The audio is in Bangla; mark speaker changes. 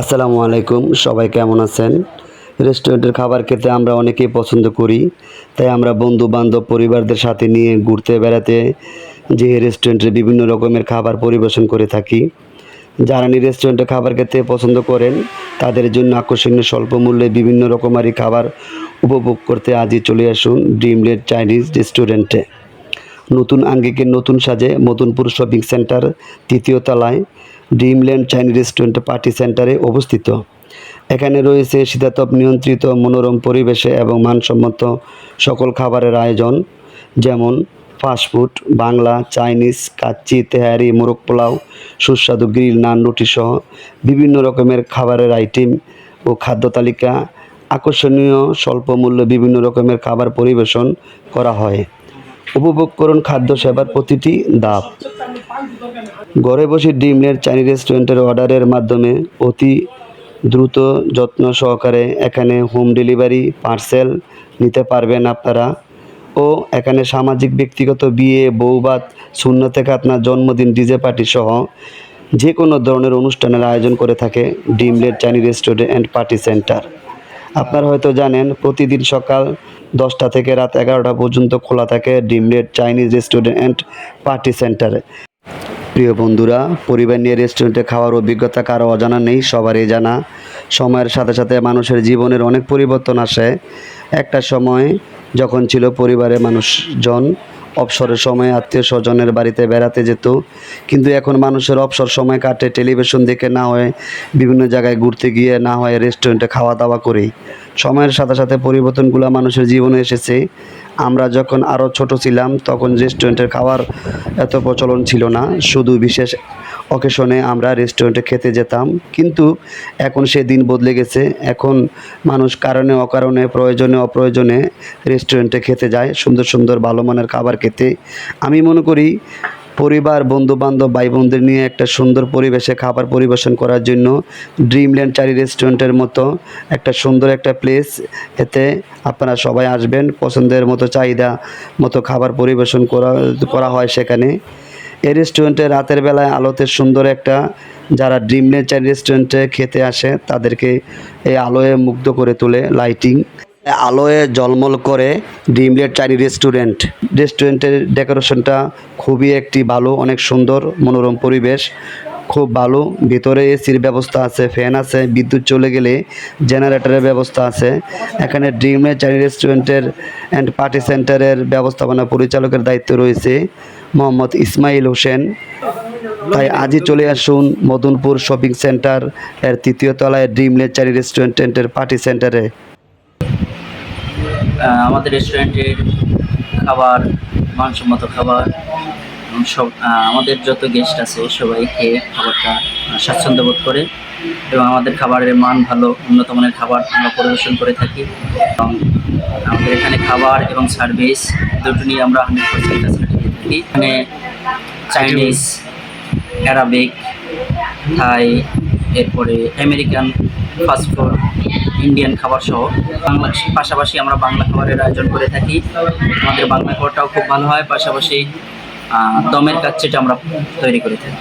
Speaker 1: আসসালামু আলাইকুম, সবাই কেমন আছেন? রেস্টুরেন্টের খাবার খেতে আমরা অনেকেই পছন্দ করি, তাই আমরা বন্ধু বান্ধব পরিবারদের সাথে নিয়ে ঘুরতে বেড়াতে যে রেস্টুরেন্টে বিভিন্ন রকমের খাবার পরিবেশন করে থাকি। যারা নি রেস্টুরেন্টে খাবার খেতে পছন্দ করেন, তাদের জন্য আকর্ষণীয় স্বল্প মূল্যে বিভিন্ন রকমারি খাবার উপভোগ করতে আজই চলে আসুন ড্রিমলেট চাইনিজ রেস্টুরেন্টে। নতুন আঙ্গিকের নতুন সাজে মদনপুর শপিং সেন্টার, তৃতীয় তলায় ড্রিমল্যান্ড চাইনিজ রেস্টুরেন্ট পার্টি সেন্টারে অবস্থিত। এখানে রয়েছে শীতাতপ নিয়ন্ত্রিত, মনোরম পরিবেশে এবং মানসম্মত সকল খাবারের আয়োজন, যেমন ফাস্টফুড বাংলা, চাইনিজ, কাচ্চি, তেহারি, মোরগ পোলাও, সুস্বাদু গ্রিল, নান, রুটি সহ বিভিন্ন রকমের খাবারের আইটেম ও খাদ্য তালিকা। আকর্ষণীয় স্বল্প মূল্যে বিভিন্ন রকমের খাবার পরিবেশন করা হয়। উপভোগ করুন খাদ্য সেবার প্রতিটি ধাপ। ঘরে বসে ডিমলের চাইনিজ রেস্টুরেন্টের অর্ডারের মাধ্যমে অতি দ্রুত যত্ন সহকারে এখানে হোম ডেলিভারি পার্সেল নিতে পারবেন আপনারা। ও এখানে সামাজিক ব্যক্তিগত বিয়ে বৌবাদ শূন্য থেকে আপনার জন্মদিন, ডিজে পার্টি সহ যে কোনো ধরনের অনুষ্ঠানের আয়োজন করে থাকে Dimlet Chinese restaurant and party centre. আপনারা হয়তো জানেন, প্রতিদিন সকাল দশটা থেকে রাত এগারোটা পর্যন্ত খোলা থাকে Dimlet Chinese restaurant and party সেন্টারে। প্রিয় বন্ধুরা, পরিবার নিয়ে রেস্টুরেন্টে খাওয়ার অভিজ্ঞতা কারও অজানা নেই, সবারই জানা। সময়ের সাথে সাথে মানুষের জীবনের অনেক পরিবর্তন আসে। একটা সময় যখন ছিল পরিবারের মানুষজন অবসরের সময় আত্মীয় স্বজনের বাড়িতে বেড়াতে যেত। কিন্তু এখন মানুষের অবসর সময় কাটে, টেলিভিশন দেখে না হয় বিভিন্ন জায়গায় ঘুরতে গিয়ে না হয় রেস্টুরেন্টে খাওয়া দাওয়া করে। সময়ের সাথে সাথে পরিবর্তনগুলো মানুষের জীবনে এসেছে। আমরা যখন আরও ছোট ছিলাম, তখন রেস্টুরেন্টের খাওয়ার এত প্রচলন ছিল না। শুধু বিশেষ অকেশনে আমরা রেস্টুরেন্টে খেতে যেতাম। কিন্তু এখন সে দিন বদলে গেছে। এখন মানুষ কারণে, অকারণে, প্রয়োজনে, অপ্রয়োজনে রেস্টুরেন্টে খেতে যায়। সুন্দর সুন্দর ভালো মানের খাবার খেতে। আমি মনে করি পরিবার বন্ধু বান্ধব ভাই বোনদের নিয়ে একটা সুন্দর পরিবেশে খাবার পরিবেশন করার জন্য ড্রিমল্যান্ড চারি রেস্টুরেন্টের মতো একটা সুন্দর একটা প্লেস এতে আপনারা সবাই আসবেন। পছন্দের মতো চাহিদা মতো খাবার পরিবেশন করা করা হয় সেখানে। এই রেস্টুরেন্টে রাতের বেলায় আলোতে সুন্দর একটা, যারা ড্রিম নেচার রেস্টুরেন্টে খেতে আসে, তাদেরকে এই আলোয় মুগ্ধ করে তোলে লাইটিং আলোয় জলমল করে ডিমলেট চারি রেস্টুরেন্ট রেস্টুরেন্টের ডেকোরেশনটা খুবই একটি ভালো, অনেক সুন্দর, মনোরম পরিবেশ। খুব ভালো। ভিতরে এসির ব্যবস্থা আছে, ফ্যান আছে, বিদ্যুৎ চলে গেলে জেনারেটরের ব্যবস্থা আছে। এখানে ড্রিমলেট চারি রেস্টুরেন্টের অ্যান্ড পার্টি সেন্টারের ব্যবস্থাপনা পরিচালকের দায়িত্ব রয়েছে মোহাম্মদ ইসমাইল হোসেন। তাই আজই চলে আসুন মদনপুর শপিং সেন্টার এর তৃতীয় তলায় ড্রিমলেট চারি রেস্টুরেন্টের পার্টি সেন্টারে
Speaker 2: আমাদের রেস্টুরেন্টের খাবার, মানসম্মত খাবার সব আমাদের যত গেস্ট আছে সবাই খেয়ে খাবারটা স্বাচ্ছন্দ্য বোধ করে এবং আমাদের খাবারের মান ভালো, উন্নত মানের খাবার আমরা পরিবেশন করে থাকি। এবং আমাদের এখানে খাবার এবং সার্ভিস দুটো নিয়ে আমরা হান্ড্রেড পার্সেন্ট ফ্যাসিলিটি দিয়ে থাকি। এখানে চাইনিজ অ্যারাবিক থাই এরপরে আমেরিকান ফাস্টফুড ইন্ডিয়ান খাবার সহ। বাংলা পাশাপাশি আমরা বাংলা খাবারের আয়োজন করে থাকি। আমাদের বাংলা খাবারটাও খুব ভালো হয়, পাশাপাশি দমের কাচ্চিটা আমরা তৈরি করে থাকি।